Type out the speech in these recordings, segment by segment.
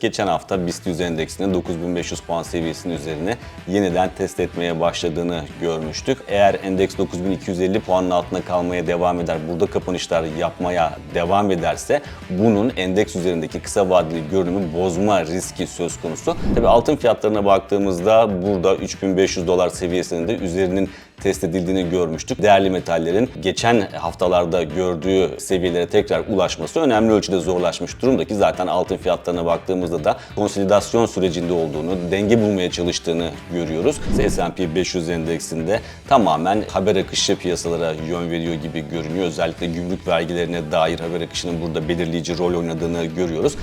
Geçen hafta BIST 100 endeksinin 9500 puan seviyesinin üzerine yeniden test etmeye başladığını görmüştük. Eğer endeks 9250 puanın altında kalmaya devam eder, burada kapanışlar yapmaya devam ederse bunun endeks üzerindeki kısa vadeli görünümü bozma riski söz konusu. Tabi altın fiyatlarına baktığımızda burada 3500 dolar seviyesinin de üzerinin test edildiğini görmüştük. Değerli metallerin geçen haftalarda gördüğü seviyelere tekrar ulaşması önemli ölçüde zorlaşmış durumda ki zaten altın fiyatlarına baktığımızda da konsolidasyon sürecinde olduğunu, denge bulmaya çalıştığını görüyoruz. S&P 500 endeksinde tamamen haber akışı piyasalara yön veriyor gibi görünüyor. Özellikle gümrük vergilerine dair haber akışının burada belirleyici rol oynadığını görüyoruz.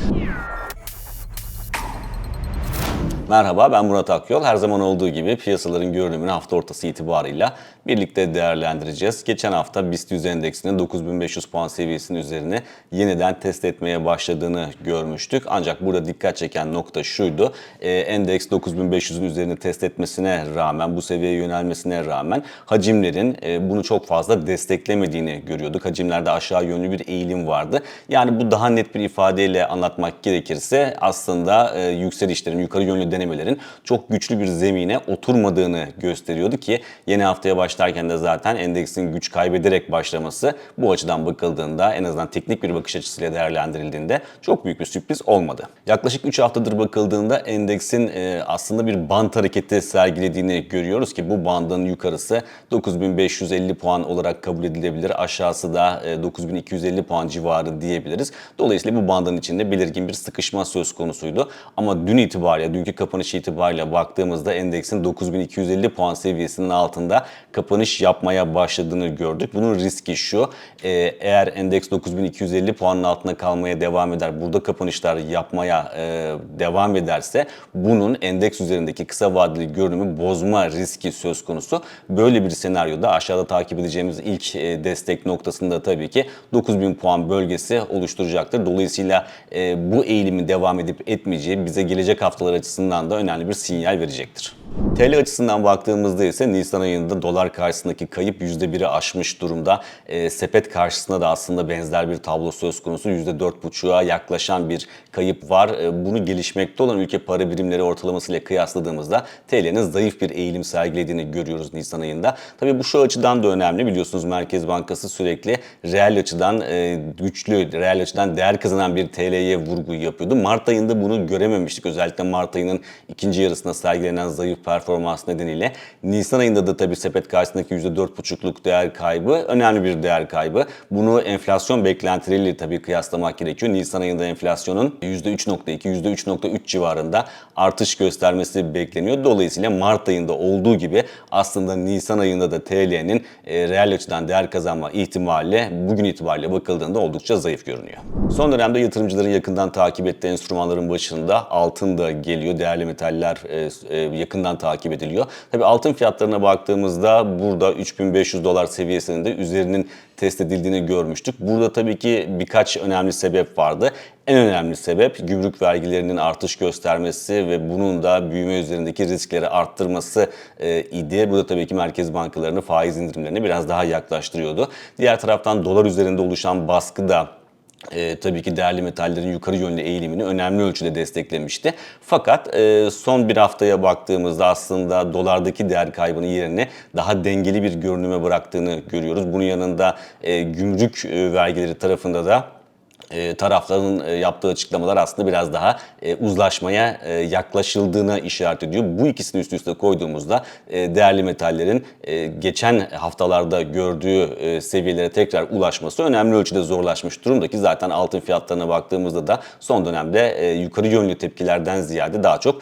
Merhaba ben Murat Akyol. Her zaman olduğu gibi piyasaların görünümünü hafta ortası itibarıyla birlikte değerlendireceğiz. Geçen hafta BIST 100 endeksinin 9500 puan seviyesinin üzerine yeniden test etmeye başladığını görmüştük. Ancak burada dikkat çeken nokta şuydu. Ee, endeks 9500'ün üzerine test etmesine rağmen, bu seviyeye yönelmesine rağmen hacimlerin e, bunu çok fazla desteklemediğini görüyorduk. Hacimlerde aşağı yönlü bir eğilim vardı. Yani bu daha net bir ifadeyle anlatmak gerekirse aslında e, yükselişlerin, yukarı yönlü denemelerin çok güçlü bir zemine oturmadığını gösteriyordu ki yeni haftaya başlarken de zaten endeksin güç kaybederek başlaması bu açıdan bakıldığında en azından teknik bir bakış açısıyla değerlendirildiğinde çok büyük bir sürpriz olmadı. Yaklaşık 3 haftadır bakıldığında endeksin e, aslında bir bant hareketi sergilediğini görüyoruz ki bu bandın yukarısı 9550 puan olarak kabul edilebilir. Aşağısı da e, 9250 puan civarı diyebiliriz. Dolayısıyla bu bandın içinde belirgin bir sıkışma söz konusuydu. Ama dün itibariyle, dünkü kapanış itibariyle baktığımızda endeksin 9250 puan seviyesinin altında kapanış yapmaya başladığını gördük. Bunun riski şu, e, eğer endeks 9250 puanın altında kalmaya devam eder, burada kapanışlar yapmaya e, devam ederse bunun endeks üzerindeki kısa vadeli görünümü bozma riski söz konusu. Böyle bir senaryoda aşağıda takip edeceğimiz ilk e, destek noktasında tabii ki 9000 puan bölgesi oluşturacaktır. Dolayısıyla e, bu eğilimin devam edip etmeyeceği bize gelecek haftalar açısından da önemli bir sinyal verecektir. TL açısından baktığımızda ise Nisan ayında dolar karşısındaki kayıp %1'i aşmış durumda. E, sepet karşısında da aslında benzer bir tablo söz konusu. %4,5'a yaklaşan bir kayıp var. E, bunu gelişmekte olan ülke para birimleri ortalamasıyla kıyasladığımızda TL'nin zayıf bir eğilim sergilediğini görüyoruz Nisan ayında. Tabii bu şu açıdan da önemli. Biliyorsunuz Merkez Bankası sürekli reel açıdan e, güçlü, reel açıdan değer kazanan bir TL'ye vurgu yapıyordu. Mart ayında bunu görememiştik. Özellikle Mart ayının ikinci yarısında sergilenen zayıf performans nedeniyle. Nisan ayında da tabii sepet karşısındaki %4,5'luk değer kaybı önemli bir değer kaybı. Bunu enflasyon beklentileriyle tabii kıyaslamak gerekiyor. Nisan ayında enflasyonun %3,2, %3,3 civarında artış göstermesi bekleniyor. Dolayısıyla Mart ayında olduğu gibi aslında Nisan ayında da TL'nin e, reel açıdan değer kazanma ihtimali bugün itibariyle bakıldığında oldukça zayıf görünüyor. Son dönemde yatırımcıların yakından takip ettiği enstrümanların başında altın da geliyor. Değerli metaller e, yakından takip ediliyor. Tabii altın fiyatlarına baktığımızda burada 3500 dolar seviyesinde üzerinin test edildiğini görmüştük. Burada tabii ki birkaç önemli sebep vardı. En önemli sebep gümrük vergilerinin artış göstermesi ve bunun da büyüme üzerindeki riskleri arttırması e, idi. Bu da tabii ki merkez bankalarını faiz indirimlerine biraz daha yaklaştırıyordu. Diğer taraftan dolar üzerinde oluşan baskı da e, tabii ki değerli metallerin yukarı yönlü eğilimini önemli ölçüde desteklemişti. Fakat e, son bir haftaya baktığımızda aslında dolardaki değer kaybının yerine daha dengeli bir görünüme bıraktığını görüyoruz. Bunun yanında e, gümrük e, vergileri tarafında da e, tarafların e, yaptığı açıklamalar aslında biraz daha e, uzlaşmaya e, yaklaşıldığına işaret ediyor. Bu ikisini üst üste koyduğumuzda değerli metallerin geçen haftalarda gördüğü seviyelere tekrar ulaşması önemli ölçüde zorlaşmış durumda ki zaten altın fiyatlarına baktığımızda da son dönemde yukarı yönlü tepkilerden ziyade daha çok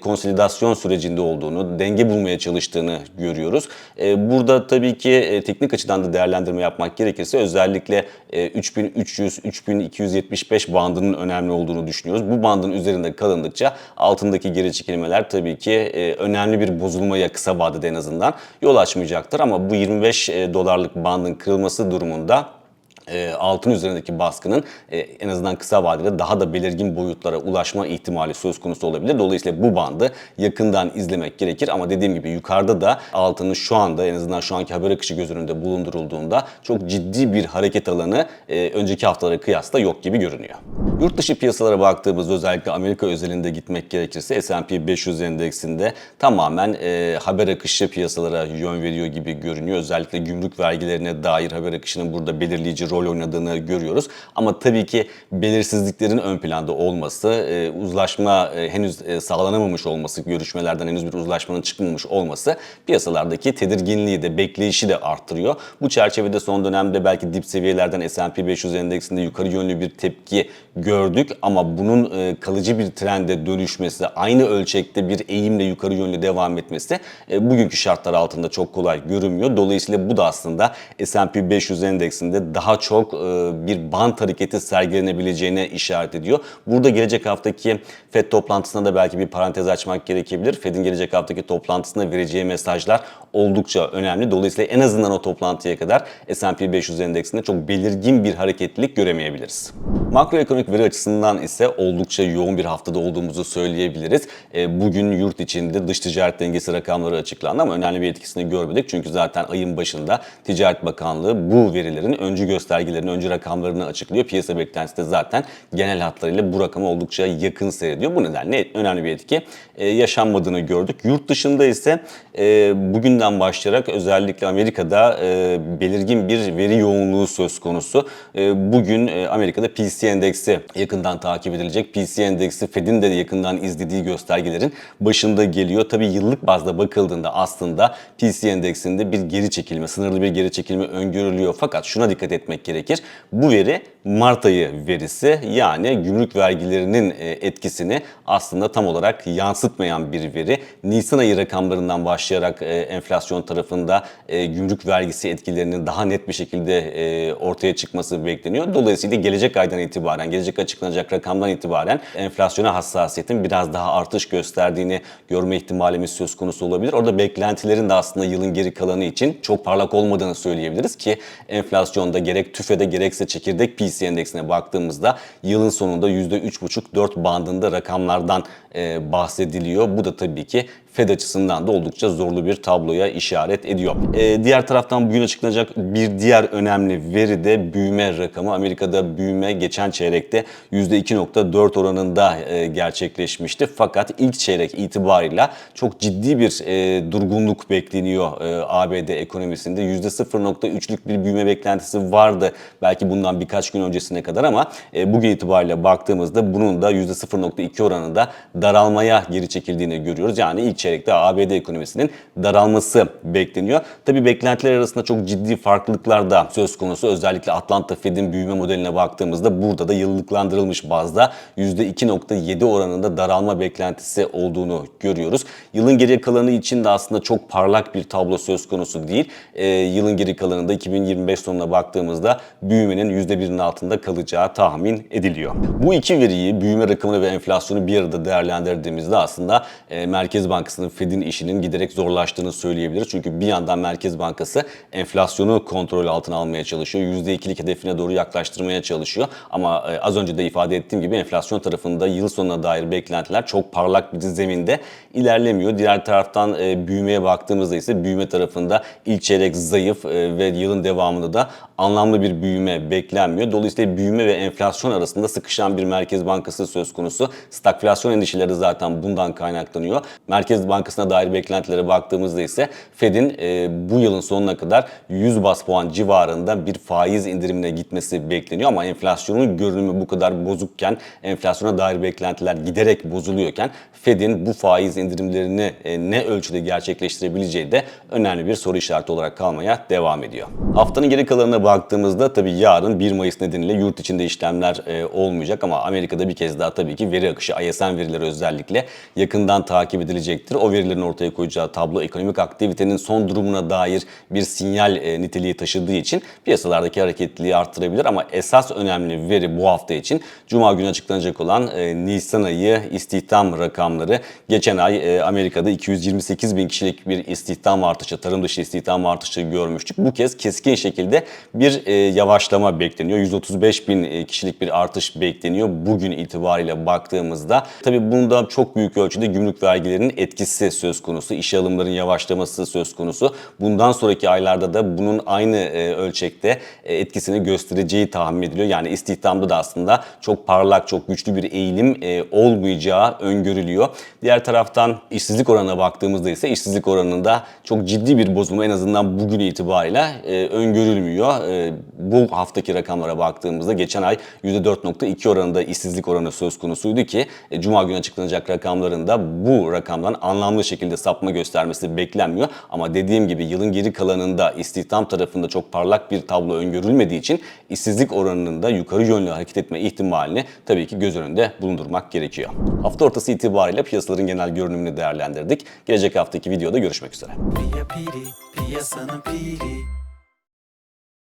konsolidasyon sürecinde olduğunu, denge bulmaya çalıştığını görüyoruz. Burada tabii ki teknik açıdan da değerlendirme yapmak gerekirse özellikle e, 3300 3275 bandının önemli olduğunu düşünüyoruz. Bu bandın üzerinde kalındıkça altındaki geri çekilmeler tabii ki e, önemli bir bozulmaya kısa vadede en azından yol açmayacaktır ama bu 25 dolarlık bandın kırılması durumunda e, altın üzerindeki baskının e, en azından kısa vadede daha da belirgin boyutlara ulaşma ihtimali söz konusu olabilir. Dolayısıyla bu bandı yakından izlemek gerekir ama dediğim gibi yukarıda da altının şu anda en azından şu anki haber akışı göz önünde bulundurulduğunda çok ciddi bir hareket alanı e, önceki haftalara kıyasla yok gibi görünüyor. Yurt dışı piyasalara baktığımızda özellikle Amerika özelinde gitmek gerekirse S&P 500 endeksinde tamamen haber akışı piyasalara yön veriyor gibi görünüyor. Özellikle gümrük vergilerine dair haber akışının burada belirleyici rol oynadığını görüyoruz. Ama tabii ki belirsizliklerin ön planda olması, e, uzlaşma e, henüz e, sağlanamamış olması, görüşmelerden henüz bir uzlaşmanın çıkmamış olması piyasalardaki tedirginliği de, bekleyişi de arttırıyor. Bu çerçevede son dönemde belki dip seviyelerden S&P 500 endeksinde yukarı yönlü bir tepki gördük ama bunun kalıcı bir trende dönüşmesi, aynı ölçekte bir eğimle yukarı yönlü devam etmesi bugünkü şartlar altında çok kolay görünmüyor. Dolayısıyla bu da aslında S&P 500 endeksinde daha çok e, bir bant hareketi sergilenebileceğine işaret ediyor. Burada gelecek haftaki FED toplantısında da belki bir parantez açmak gerekebilir. FED'in gelecek haftaki toplantısında vereceği mesajlar oldukça önemli. Dolayısıyla en azından o toplantıya kadar S&P 500 endeksinde çok belirgin bir hareketlilik göremeyebiliriz. Makroekonomik veri açısından ise oldukça yoğun bir haftada olduğumuzu söyleyebiliriz. E, Bugün yurt içinde dış ticaret dengesi rakamları açıklandı ama önemli bir etkisini görmedik. Çünkü zaten ayın başında Ticaret Bakanlığı bu verilerin öncü göstergelerini, öncü rakamlarını açıklıyor. Piyasa beklentisi de zaten genel hatlarıyla bu rakama oldukça yakın seyrediyor. Bu nedenle önemli bir etki e, yaşanmadığını gördük. Yurt dışında ise e, bugünden başlayarak özellikle Amerika'da e, belirgin bir veri yoğunluğu söz konusu. Bugün Amerika'da PC endeksi yakından takip edilecek. PC endeksi Fed'in de yakından izlediği göstergelerin başında geliyor. Tabii yıllık bazda bakıldığında aslında PC endeksinde bir geri çekilme, sınırlı bir geri çekilme öngörülüyor. Fakat şuna dikkat etmek gerekir. Bu veri Mart ayı verisi yani gümrük vergilerinin e, etkisini aslında tam olarak yansıtmayan bir veri. Nisan ayı rakamlarından başlayarak e, enflasyon tarafında e, gümrük vergisi etkilerinin daha net bir şekilde ortaya çıkması bekleniyor. Dolayısıyla gelecek aydan itibaren, gelecek açıklanacak rakamdan itibaren enflasyona hassasiyetin biraz daha artış gösterdiğini görme ihtimalimiz söz konusu olabilir. Orada beklentilerin de aslında yılın geri kalanı için çok parlak olmadığını söyleyebiliriz ki enflasyonda gerek TÜFE'de gerekse çekirdek PCE endeksine baktığımızda yılın sonunda %3,5-4 bandında rakamlardan e, bahsediliyor. Bu da tabii ki Fed açısından da oldukça zorlu bir tabloya işaret ediyor. E, diğer taraftan bugün açıklanacak bir diğer önemli veri de büyüme rakamı. Amerika'da büyüme geçen çeyrekte %2.4 oranında e, gerçekleşmişti. Fakat ilk çeyrek itibarıyla çok ciddi bir e, durgunluk bekleniyor e, ABD ekonomisinde. %0.3'lük bir büyüme beklentisi vardı belki bundan birkaç gün öncesine kadar ama e, bugün itibariyle baktığımızda bunun da %0.2 oranında daralmaya geri çekildiğini görüyoruz. Yani ilk çeyrekte ABD ekonomisinin daralması bekleniyor. Tabii beklentiler arasında çok ciddi farklılıklar da söz konusu. Özellikle Atlanta Fed'in büyüme modeline baktığımızda burada da yıllıklandırılmış bazda %2.7 oranında daralma beklentisi olduğunu görüyoruz. Yılın geri kalanı için de aslında çok parlak bir tablo söz konusu değil. Ee, yılın geri kalanında 2025 sonuna baktığımızda büyümenin %1'in altında kalacağı tahmin ediliyor. Bu iki veriyi, büyüme rakamını ve enflasyonu bir arada değerlendirdiğimizde aslında e, Merkez Bankası'nın Fed'in işinin giderek zorlaştığını söyleyebiliriz. Çünkü bir yandan Merkez Bankası enflasyonu kontrol altına almaya çalışıyor. %2'lik hedefine doğru yaklaştırmaya çalışıyor. Ama e, az önce de ifade ettiğim gibi enflasyon tarafında yıl sonuna dair beklentiler çok parlak bir zeminde ilerlemiyor. Diğer taraftan e, büyümeye baktığımızda ise büyüme tarafında ilk çeyrek zayıf e, ve yılın devamında da anlamlı bir büyüme beklenmiyor. Dolayısıyla büyüme ve enflasyon arasında sıkışan bir Merkez Bankası söz konusu. Stagflasyon endişeleri zaten bundan kaynaklanıyor. Merkez Bankası'na dair beklentilere baktığımızda ise Fed'in e, bu yılın sonuna kadar 100 bas puan civarında bir faiz indirimine gitmesi bekleniyor ama enflasyonun görünümü bu kadar bozukken, enflasyona dair beklentiler giderek bozuluyorken Fed'in bu faiz indirimlerini e, ne ölçüde gerçekleştirebileceği de önemli bir soru işareti olarak kalmaya devam ediyor. Haftanın geri kalanına baktığımızda tabii yarın 1 Mayıs nedeniyle yurt içinde işlemler e, olmayacak ama Amerika'da bir kez daha tabii ki veri akışı ISM verileri özellikle yakından takip edilecektir. Gelecektir. O verilerin ortaya koyacağı tablo ekonomik aktivitenin son durumuna dair bir sinyal e, niteliği taşıdığı için piyasalardaki hareketliliği arttırabilir ama esas önemli veri bu hafta için Cuma günü açıklanacak olan e, Nisan ayı istihdam rakamları. Geçen ay e, Amerika'da 228 bin kişilik bir istihdam artışı, tarım dışı istihdam artışı görmüştük. Bu kez keskin şekilde bir e, yavaşlama bekleniyor. 135 bin kişilik bir artış bekleniyor bugün itibariyle baktığımızda. Tabii bunda çok büyük ölçüde gümrük vergilerinin etkisi söz konusu. İşe alımların yavaşlaması söz konusu. Bundan sonraki aylarda da bunun aynı e, ölçekte e, etkisini göstereceği tahmin ediliyor. Yani istihdamda da aslında çok parlak, çok güçlü bir eğilim e, olmayacağı öngörülüyor. Diğer taraftan işsizlik oranına baktığımızda ise işsizlik oranında çok ciddi bir bozulma en azından bugün itibariyle öngörülmüyor. Bu haftaki rakamlara baktığımızda geçen ay %4.2 oranında işsizlik oranı söz konusuydu ki Cuma günü açıklanacak rakamlarında bu rakamdan anlamlı şekilde sapma göstermesi beklenmiyor. Ama dediğim gibi yılın geri kalanında istihdam tarafında çok parlak bir tablo öngörülmediği için işsizlik oranının da yukarı yönlü hareket etme ihtimalini tabii ki göz önünde bulundurmak gerekiyor. Hafta ortası itibariyle piyasaların genel görünümünü değerlendirdik. Gelecek haftaki videoda görüşmek üzere. Pia piri, piyasanın piri